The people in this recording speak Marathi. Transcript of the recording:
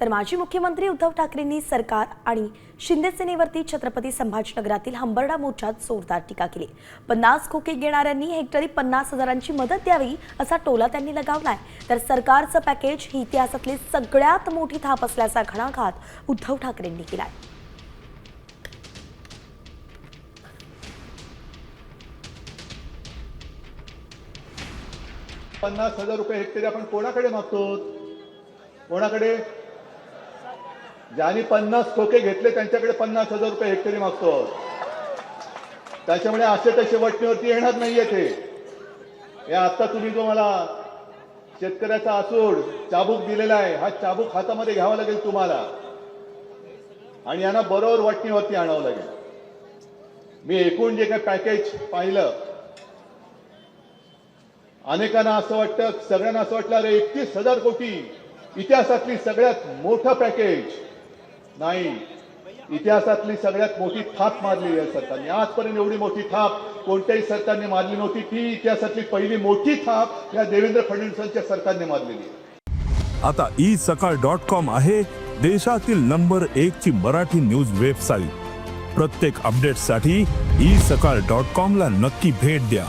तर माजी मुख्यमंत्री उद्धव ठाकरेंनी सरकार आणि शिंदेसेनेवरती छत्रपती संभाजीनगरातील हंबरडा मोर्चात जोरदार टीका केली. पन्नास खोके घेणाऱ्यांनी हेक्टरी पन्नास हजारांची मदत द्यावी असा टोला त्यांनी लगावलाय. तर सरकारचं पॅकेज ही इतिहासातली सगळ्यात मोठी थाप असल्याचा घणाघात उद्धव ठाकरेंनी केलाय. पन्नास हजार रुपये हेक्टरी आपण कोणाकडे मागतो? कोणाकडे? ज्यांनी पन्नास खोके घेतले त्यांच्याकडे पन्नास हजार रुपये हेक्टरी मागतो. त्याच्यामुळे असे तसे वटणीवरती येणार नाहीये ते हे आता तुम्ही जो मला शेतकऱ्याचा आसूड चाबूक दिलेला आहे हा चाबूक हातामध्ये घ्यावा लागेल तुम्हाला. आणि यांना बरोबर वटणीवरती आणावं लागेल. मी एकूण जे काही पॅकेज पाहिलं अनेकांना असं वाटतं सगळ्यांना असं वाटलं अरे एकतीस हजार कोटी इतिहासातली सगळ्यात मोठं पॅकेज नाही. इतिहासातली सगळ्यात मोठी थाप मारली आहे सरकारने. आजपर्यंत एवढी मोठी थाप कोणत्याही सरकारने मारली नव्हती. ती इतिहासातली पहिली मोठी थाप या देवेंद्र फडणवीसांच्या सरकारने मारलेली आता ई सकाळ डॉट कॉम आहे देशातील नंबर एक ची मराठी न्यूज वेबसाईट. प्रत्येक अपडेटसाठी ई सकाळ डॉट कॉम ला नक्की भेट द्या.